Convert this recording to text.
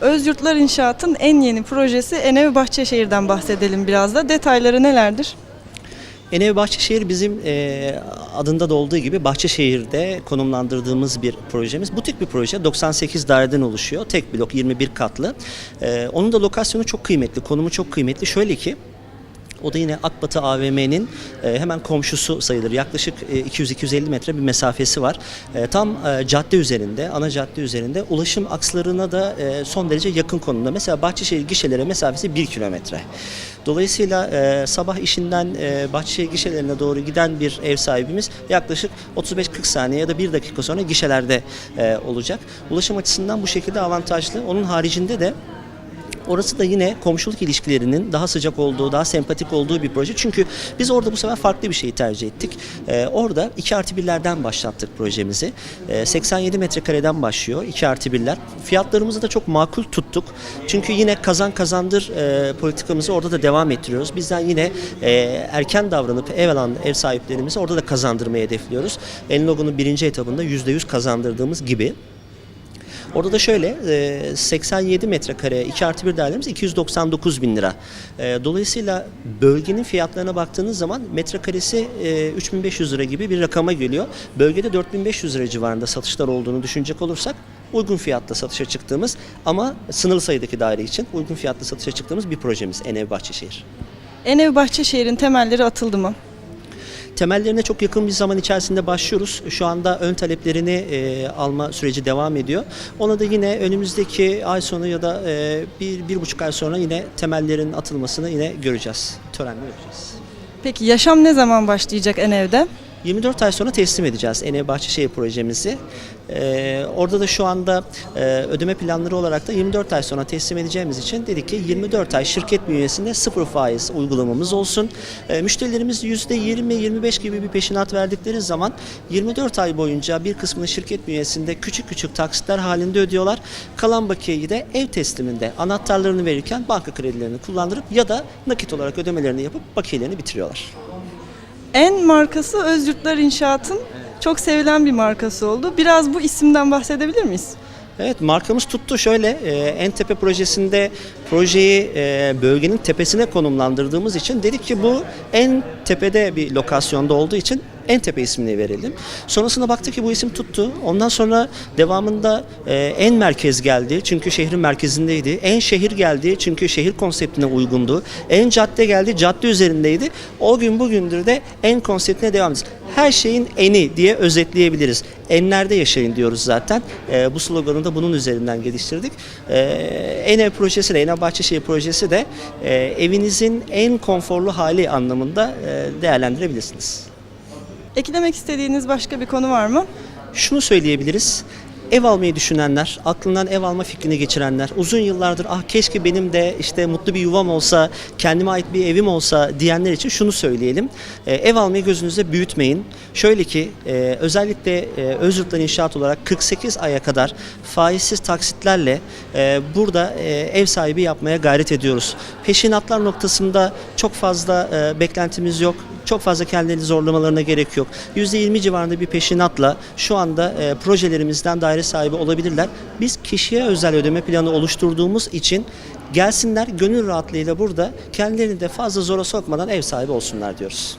Özyurtlar İnşaat'ın en yeni projesi Enevi Bahçeşehir'den bahsedelim biraz da. Detayları nelerdir? Enevi Bahçeşehir bizim e, adında da olduğu gibi Bahçeşehir'de konumlandırdığımız bir projemiz. Butik bir proje. 98 daireden oluşuyor. Tek blok 21 katlı. E, onun da lokasyonu çok kıymetli. Konumu çok kıymetli. Şöyle ki o da yine Akbatı AVM'nin e, hemen komşusu sayılır. Yaklaşık e, 200-250 metre bir mesafesi var. E, tam e, cadde üzerinde, ana cadde üzerinde ulaşım akslarına da e, son derece yakın konumda. Mesela Bahçeşehir gişelere mesafesi 1 kilometre. Dolayısıyla e, sabah işinden e, Bahçeşehir gişelerine doğru giden bir ev sahibimiz yaklaşık 35-40 saniye ya da 1 dakika sonra gişelerde e, olacak. Ulaşım açısından bu şekilde avantajlı. Onun haricinde de Orası da yine komşuluk ilişkilerinin daha sıcak olduğu, daha sempatik olduğu bir proje. Çünkü biz orada bu sefer farklı bir şeyi tercih ettik. Ee, orada 2 artı 1'lerden başlattık projemizi. Ee, 87 metrekareden başlıyor 2 artı 1'ler. Fiyatlarımızı da çok makul tuttuk. Çünkü yine kazan kazandır e, politikamızı orada da devam ettiriyoruz. Bizden yine e, erken davranıp ev alan ev sahiplerimizi orada da kazandırmayı hedefliyoruz. Enlogo'nun birinci etabında %100 kazandırdığımız gibi. Orada da şöyle e, 87 metrekare 2 artı 1 dairelerimiz 299 bin lira. E, Dolayısıyla bölgenin fiyatlarına baktığınız zaman metrekaresi e, 3500 lira gibi bir rakama geliyor. Bölgede 4500 lira civarında satışlar olduğunu düşünecek olursak uygun fiyatla satışa çıktığımız ama sınırlı sayıdaki daire için uygun fiyatla satışa çıktığımız bir projemiz Enev Bahçeşehir. Enevi Bahçeşehir'in temelleri atıldı mı? Temellerine çok yakın bir zaman içerisinde başlıyoruz. Şu anda ön taleplerini e, alma süreci devam ediyor. Ona da yine önümüzdeki ay sonu ya da e, bir, bir buçuk ay sonra yine temellerin atılmasını yine göreceğiz. Törenle göreceğiz. Peki yaşam ne zaman başlayacak Enev'de? 24 ay sonra teslim edeceğiz Enev Bahçeşehir projemizi. Ee, orada da şu anda e, ödeme planları olarak da 24 ay sonra teslim edeceğimiz için dedik ki 24 ay şirket bünyesinde sıfır faiz uygulamamız olsun. Ee, müşterilerimiz %20-25 gibi bir peşinat verdikleri zaman 24 ay boyunca bir kısmını şirket bünyesinde küçük küçük taksitler halinde ödüyorlar. Kalan bakiyeyi de ev tesliminde anahtarlarını verirken banka kredilerini kullandırıp ya da nakit olarak ödemelerini yapıp bakiyelerini bitiriyorlar. En markası Özyurtlar İnşaat'ın çok sevilen bir markası oldu. Biraz bu isimden bahsedebilir miyiz? Evet markamız tuttu şöyle e, en tepe projesinde projeyi e, bölgenin tepesine konumlandırdığımız için dedik ki bu en tepede bir lokasyonda olduğu için en tepe ismini verelim. Sonrasında baktık ki bu isim tuttu. Ondan sonra devamında e, en merkez geldi çünkü şehrin merkezindeydi. En şehir geldi çünkü şehir konseptine uygundu. En cadde geldi cadde üzerindeydi. O gün bugündür de en konseptine devam ediyoruz. Her şeyin eni diye özetleyebiliriz. Enlerde yaşayın diyoruz zaten. E, bu sloganı da bunun üzerinden geliştirdik. E, Ene projesi de, Ene Bahçeşehir projesi de e, evinizin en konforlu hali anlamında e, değerlendirebilirsiniz. Eklemek istediğiniz başka bir konu var mı? Şunu söyleyebiliriz. Ev almayı düşünenler, aklından ev alma fikrini geçirenler, uzun yıllardır ah keşke benim de işte mutlu bir yuvam olsa, kendime ait bir evim olsa diyenler için şunu söyleyelim. Ee, ev almayı gözünüzde büyütmeyin. Şöyle ki e, özellikle e, Özyurtlar İnşaat olarak 48 aya kadar faizsiz taksitlerle e, burada e, ev sahibi yapmaya gayret ediyoruz. Peşinatlar noktasında çok fazla e, beklentimiz yok. Çok fazla kendilerini zorlamalarına gerek yok. %20 civarında bir peşinatla şu anda e, projelerimizden daire sahibi olabilirler. Biz kişiye özel ödeme planı oluşturduğumuz için gelsinler gönül rahatlığıyla burada kendilerini de fazla zora sokmadan ev sahibi olsunlar diyoruz.